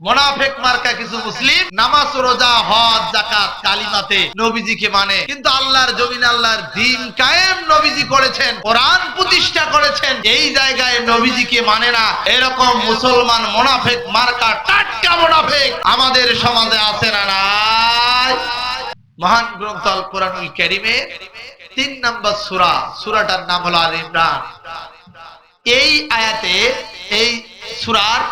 মোনাফেক মার্কা কিছু মুসলিম, নামাজ, রোজা, হজ জাকাত কালিমাতে নবীজিকে মানে। কিন্তু আল্লাহর জমিন, আল্লাহর দিন কায়েম নবীজি করেছেন, কোরআন প্রতিষ্ঠা করেছেন। এই জায়গায় নবীজিকে মানে না। এরকম মুসলমান মোনাফেক মার্কা, টাটকা মোনাফেক আমাদের সমাজে আছে না নাই? মহান গ্রন্থ আল কোরআনুল কারীমের তিন নম্বর সূরা, সূরাটার নাম হলো আল ইমরান। এই আয়াতে এই সূরার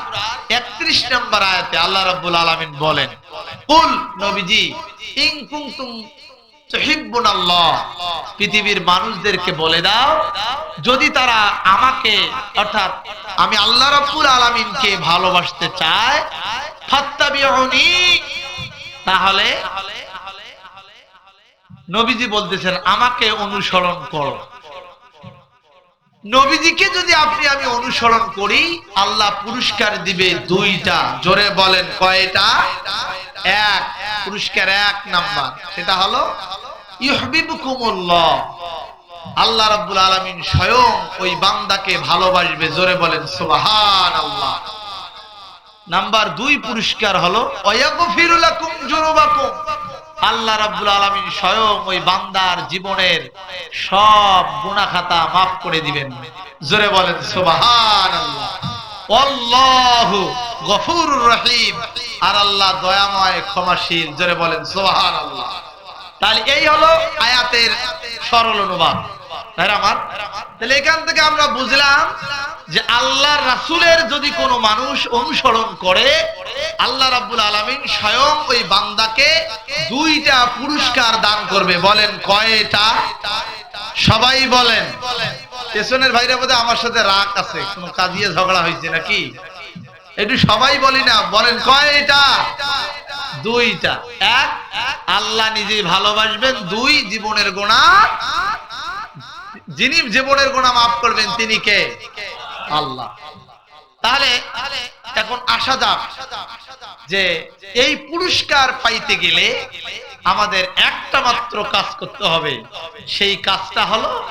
31 নম্বর আয়াতে আল্লাহ রাব্বুল আলামিন বলেন, কুল নবীজি, ইন কুনতুম তুহিব্বুনাল্লাহ পৃথিবীর মানুষদেরকে বলে দাও, যদি তারা আমাকে, অর্থাৎ আমি আল্লাহ রাব্বুল আলামিনকে ভালোবাসতে চায় তাহলে নবীজি বলতেছেন, আমাকে অনুসরণ করো। নবীজিকে যদি আপনি আমি অনুসরণ করি, আল্লাহ পুরস্কার দিবে দুইটা। জোরে বলেন, কয়টা? এক। পুরস্কার এক নাম্বার। সেটা হলো ইহবিবুকুমুল্লাহ আল্লাহ রাব্বুল আলামিন স্বয়ং ওই বান্দাকে ভালোবাসবে। জোরে বলেন সুবহান আল্লাহ নাম্বার দুই পুরস্কার হলো, ওয়াগফিরু লাকুম যুনুবাকুম। আল্লাহ রাব্বুল আলামিন স্বয়ং ওই বান্দার জীবনের সব গুনাহ খাতা maaf করে দিবেন। জোরে বলেন, সুবহানাল্লাহ। আল্লাহু গফুরুর রহিম। আর আল্লাহ দয়াময়, ক্ষমাশীল। জোরে বলেন, সুবহানাল্লাহ। তাহলে এই হলো আয়াতের সরল অনুবাদ। ভাইরা আমার, তাহলে এখান থেকে আমরা বুঝলাম যে আল্লাহ রাসূলের যদি কোনো মানুষ অনুসরণ করে আল্লাহ রাব্বুল আলামিন স্বয়ং ওই বান্দাকে দুইটা পুরস্কার দান করবে। বলেন, কয়টা? সবাই বলেন। পেছনের ভাইরা বোধহয় আমার সাথে রাগ আছে, কোনো কাজিয়ে ঝগড়া হয়েছে নাকি? একটু সবাই বলি না, বলেন, কয়টা? দুইটা। এক, আল্লাহ নিজেই ভালোবাসবেন। দুই, জীবনের গোনা। যিনি জীবনের গোনা মাফ করবেন, তিনি কে? আল্লাহ। তাহলে এখন আসা যাক যে এই পুরস্কার পাইতে গেলে আমাদের একটা মাত্র কাজ করতে হবে। সেই কাজটা হলো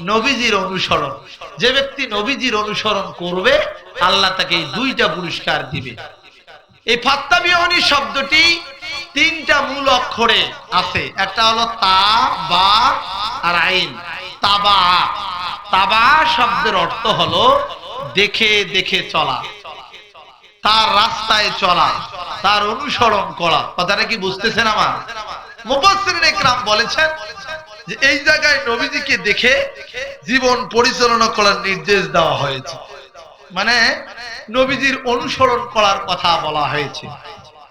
নবীজির অনুসরণ। যে ব্যক্তি নবীজির অনুসরণ করবে, আল্লাহ তাকে দুইটা পুরস্কার দিবে। এই ফাত্তাবিয়নি শব্দটি তিনটা মূল অক্ষরে আছে। একটা হলো তা, বা আর আইন। তাবা তাবা শব্দের অর্থ হলো দেখে দেখে চলা। তার রাস্তায় চলা, তার অনুসরণ করা। কথাটা কি বুঝতেছেন আমার? মুফাসসিরিন একরাম বলেছেন যে এই জায়গায় নবীজিকে দেখে জীবন পরিচালনা করার নির্দেশ দেওয়া হয়েছে। মানে নবীজির অনুসরণ করার কথা বলা হয়েছে।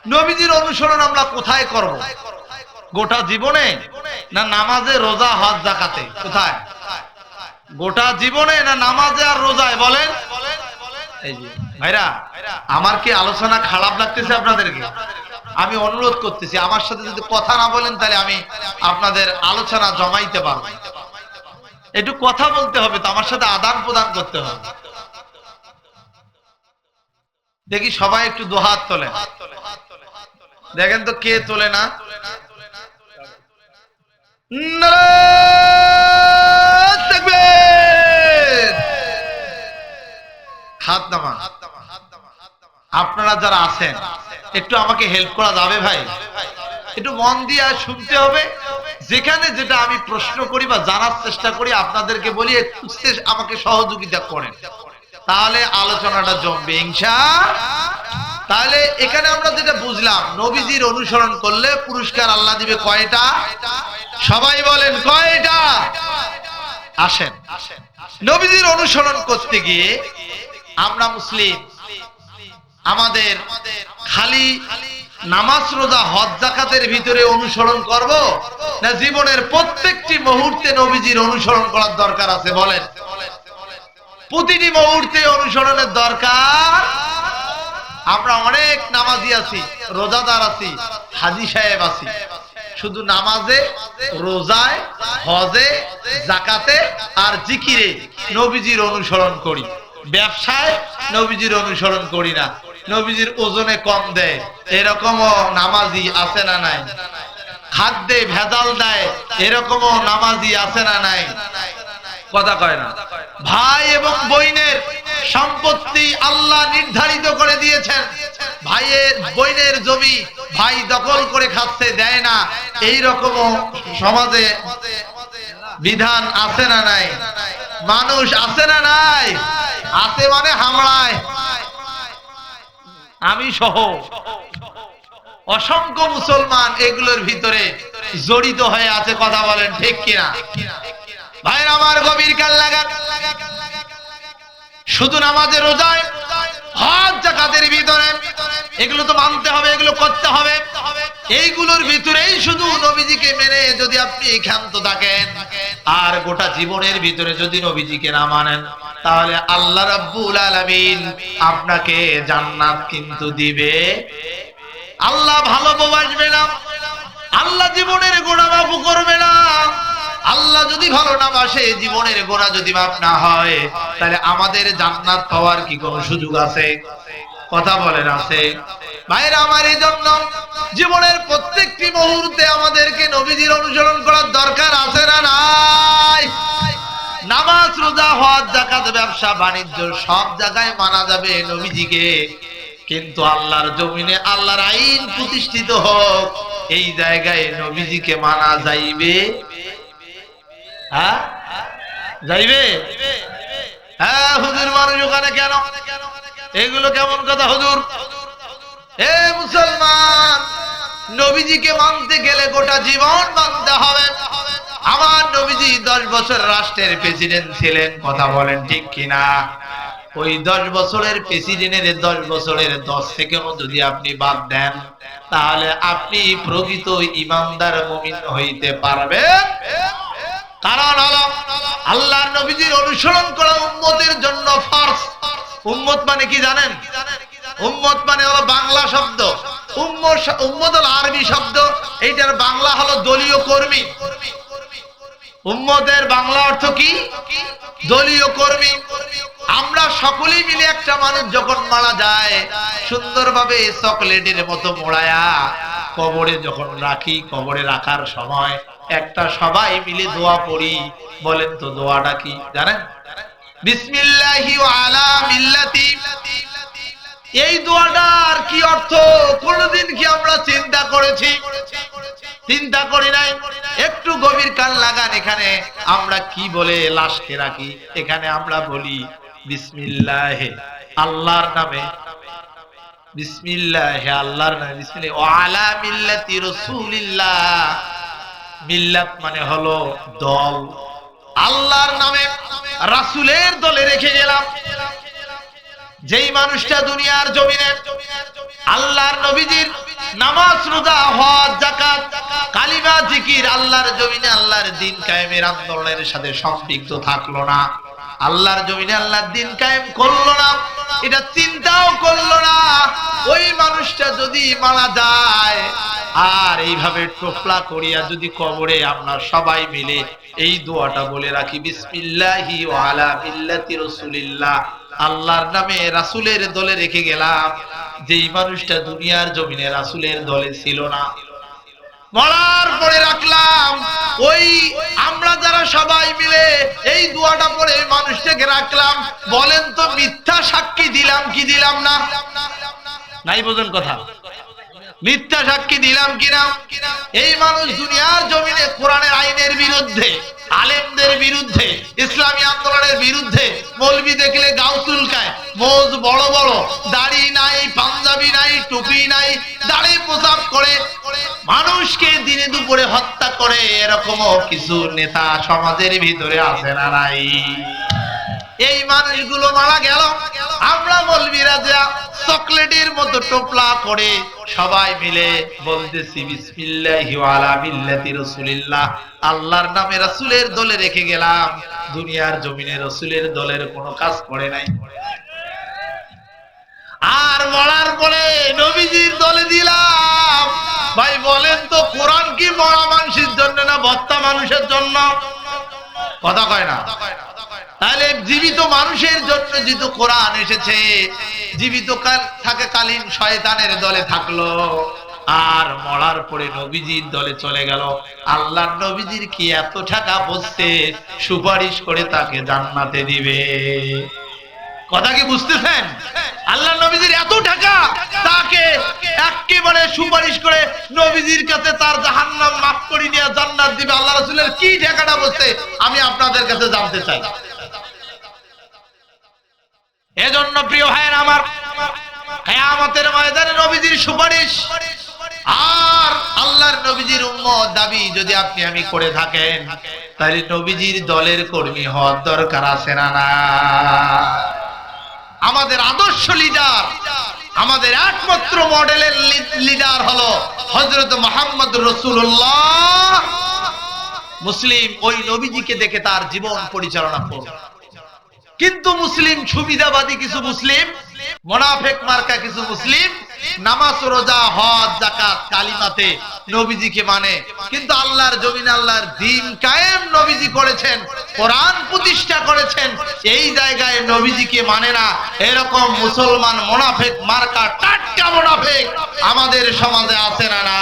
নবীজির অনুসরণ আমরা কোথায় করব? গোটা জীবনে না নামাজে, রোজা, হজ, জাকাতে? কোথায়? গোটা জীবনে না নামাজে আর রোজায় বলেন? ভাইরা আমার কি আলোচনা খারাপ লাগতেছে আপনাদেরকে? আমি অনুরোধ করতেছি আমার সাথে যদি কথা না বলেন তাহলে আমি আপনাদের আলোচনা জমাইতে পারব। একটু কথা বলতে হবে তো আমার সাথে আদান প্রদান করতে হবে। দেখি সবাই একটু দুহাত তোলে দেখেন তো কে তোলে না? নারায়ণ! হাত নামান। আপনারা যারা আছেন, একটু আমাকে হেল্প করা যাবে ভাই? একটু মন দিয়ে শুনতে হবে। যেখানে যেটা আমি প্রশ্ন করি বা জানার চেষ্টা করি, আপনাদেরকে বলি আমাকে সহযোগিতা করেন। তাহলে আলোচনাটা জমবে, ইনশা। তাহলে এখানে আমরা যেটা বুঝলাম, নবীজির অনুসরণ করলে পুরস্কার আল্লাহ দিবে কয়টা? সবাই বলেন, কয়টা? আসেন। নবীজির অনুসরণ করতে গিয়ে আমরা মুসলিম। আমাদের খালি নামাজ রোজা, হজ জাকাতের ভিতরে অনুসরণ করব না জীবনের প্রত্যেকটি মুহূর্তে নবীজির অনুসরণ করার দরকার আছে বলেন। প্রতিটি মুহূর্তে অনুসরণের দরকার? আমরা অনেক নামাজি আছি, রোজাদার আছি, হাজি সাহেব আছি। শুধু নামাজে, রোজায়, হজে, জাকাতে আর জিকিরে নবীজির অনুসরণ করি। ব্যবসায় নবীজির অনুসরণ করি না। নবীজির ওজনে কম দেয়। এরকমও নামাজি আছে না নাই? খাদ্যে ভেজাল দেয়। এরকমও নামাজি আছে না নাই? কথা কয় না। ভাই এবং বইনের সম্পত্তি আল্লাহ নির্ধারিত করে দিয়েছেন। ভাইয়ের বইনের জমি ভাই দখল করে খাচ্ছে, দেয় না। এই রকম সমাজে বিধান আছে না নাই? মানুষ আছে না নাই? আছে মানে হামলায়। আমি সহ অসংখ্য মুসলমান এগুলোর ভিতরে জড়িত হয়ে আছে কথা বলেন, ঠিক কিনা? ভাইয়ের, আমার গভীর কাল লাগান। শুধু নামাজের রোজায়, হজ, জাকাতের ভিতরে। এগুলো তো মানতে হবে, এগুলো করতে হবে। এইগুলোর ভিতরেই শুধু নবীজিকে মেনে যদি আপনি ক্ষান্ত থাকেন। আর গোটা জীবনের ভিতরে যদি নবীজিকে না মানেন। তাহলে আল্লাহ রাব্বুল আলামিন আপনাকে জান্নাত কিন্তু দিবে। আল্লাহ ভালোবাসবে না। আল্লাহ জীবনের গোড়া মাফ করবে না। আল্লাহ যদি ভালো না বাসে, জীবনের গোড়া যদি মাপ না হয়, তাহলে আমাদের জান্নাত পাওয়ার কি কোনো সুযোগ আছে? কথা বলেন, আছে। ভাইরা, আমার এই জন্য জীবনের প্রত্যেকটি মুহূর্তে আমাদেরকে নবীজির অনুসরণ করার দরকার আছে না নাই? নামাজ, রোজা, হজ জাকাত ব্যবসা, বাণিজ্য, সব জায়গায় মানা যাবে নবীজিকে। কিন্তু আল্লাহর জমিনে আল্লাহর আইন প্রতিষ্ঠিত হোক, এই জায়গায় নবীজিকে মানা যাইবে। হ্যাঁ? যাইবে? হ্যাঁ হুজুর মানুষ ওখানে কেন? এগুলো কেমন কথা, হুজুর? এ মুসলমান, নবীজিকে মানতে গেলে গোটা জীবন মানতে হবে। দশ বছর রাষ্ট্রের প্রেসিডেন্ট ছিলেন, কথা বলেন ঠিক কিনা? ওই দশ বছরের প্রেসিডেন্টের দশ বছরের দশ সেকেন্ড যদি আপনি বাদ দেন, তাহলে আপনি প্রকৃত ইমানদার মুমিন হইতে পারবেন। কারণ হলো, আল্লাহর নবীজির অনুসরণ করা উম্মতের জন্য ফরজ উম্মত মানে কি জানেন? উম্মত মানে হলো বাংলা শব্দ। উম্মত হলো আরবি শব্দ। এইটার বাংলা হলো দলীয় কর্মী। উম্মতের বাংলা অর্থ কি? দলীয় কর্মী। আমরা সকলেই মিলে একটা মানুষ যখন মারা যায়, সুন্দরভাবে চকলেটের মতো মোড়ায়া, কবরে যখন রাখি, কবরে রাখার সময় একটা সবাই মিলে দোয়া পড়ি। বলেন তো দোয়াটা কি? জানেন? বিসমিল্লাহি আলা মিল্লাতি। এই দোয়াটার কি অর্থ? কোনদিন কি আমরা চিন্তা করেছি? চিন্তা করি নাই। একটু গভীর কান লাগান এখানে। আমরা কি বলে লাশকে রাখি? এখানে আমরা বলি, বিসমিল্লাহ আল্লাহর নামে। বিসমিল্লাহ আল্লাহর নামে। বিসমিল্লাহ। ও আলা মিল্লাতি রাসূলিল্লাহ। মিল্লাত মানে হলো দল। আল্লাহর নামে রাসূলের দলে রেখে গেলাম। যেই মানুষটা দুনিয়ার জমিনে আল্লাহর নবীজির নামাজ রোজা, হজ জাকাত কালিমা, জিকির আল্লাহর জমিনে আল্লাহর দিন কায়েমের আন্দোলনের সাথে সম্পৃক্ত থাকল না। আল্লাহর জমিনে আল্লাহর দিন কায়েম করল না। এটা চিন্তাও করল না। ওই মানুষটা যদি মারা যায়, আর এইভাবে টোপলা করিয়া যদি কবরে আমরা সবাই মিলে এই দোয়াটা বলে রাখি, বিসমিল্লাহি ওয়া আলা মিল্লাতি রাসূলিল্লাহ। আল্লাহর নামে রাসূলের দলে রেখে গেলাম। যেই মানুষটা দুনিয়ার জমিনে রাসূলের দলে ছিল না। মরার পরে রাখলাম। ওই আমরা যারা সবাই মিলে এই দোয়াটা পরে মানুষটাকে রাখলাম। বলেন তো মিথ্যা সাক্ষী দিলাম কি দিলাম না? নাই বোঝেন কথা। মিথ্যা সাক্ষী দিলাম কিনা এই মানুষ দুনিয়ার জমিনে কোরআনের আইনের বিরুদ্ধে আলেমদের বিরুদ্ধে, ইসলামী আন্দোলনের বিরুদ্ধে মৌলবি দেখলে গাও চুলকায়। মোজ বড় বড়, দাড়ি নাই, পাঞ্জাবি নাই, টুপি নাই, দাড়ি প্রসাব করে মানুষকে দিনে দুপুরে হত্যা করে, এরকমও কিছু নেতা সমাজের ভিতরে আছে না নাই? এই মানুষগুলো মারা গেল। আমরা বলবিরা যা চকলেটের মতো টোপলা করে সবাই মিলে বলতেছি, বিসমিল্লাহি আল্লাহর নামে রাসূলের দলে রেখে গেলাম। দুনিয়ার জমিনে রাসূলের দলের কোনো কাজ করে নাই। আর মরার পরে নবীজির দলে দিলাম। ভাই, বলেন তো কোরআন কি মরা মানুষের জন্য না বত্তা মানুষের জন্য? কথা কয় না। তাহলে জীবিত মানুষের জন্য যেহেতু কোরআন এসেছে, জীবিত কাল থাকে কালীন শয়তানের দলে থাকল। আর মরার পরে নবীজির দলে চলে গেল। আল্লাহর নবীজির কি এত টাকা বসছে? সুপারিশ করে তাকে জান্নাতে দিবে। কথা কি বুঝতেছেন? আল্লাহ নবীজির এত টাকা, তাকে একেবারে সুপারিশ করে নবীজির কাছে তার জাহান্নাম মাফ করে নিয়ে জান্নাত দিবে। আল্লাহ রাসূলের কি টাকাটা বসছে, আমি আপনাদের কাছে জানতে চাই। এজন্য প্রিয় ভাইয়ের আমার কিয়ামতের ময়দানে নবীজির সুপারিশ। আর আল্লাহর নবীজির উম্মত দাবি, যদি আপনি আমি করে থাকেন, তাহলে নবীজির দলের কর্মী হওয়ার দরকার আছে না না? আমাদের আদর্শ লিডার আমাদের একমাত্র মডেলের লিডার হলো হজরত মোহাম্মদ রসুল্লাহ মুসলিম ওই নবীজিকে দেখে তার জীবন পরিচালনা করবে কিন্তু মুসলিম সুবিধাবাদী কিছু মুসলিম, মোনাফেক মার্কা কিছু মুসলিম, নামাজ, রোজা, হজ জাকাত কালিমাতে নবীজিকে মানে। কিন্তু আল্লাহর জমিন আল্লাহর দিন কায়েম নবীজি করেছেন, কোরআন প্রতিষ্ঠা করেছেন, এই জায়গায় নবীজিকে মানে না। এরকম মুসলমান মোনাফেক মার্কা টাটকা মোনাফেক আমাদের সমাজে আছে না না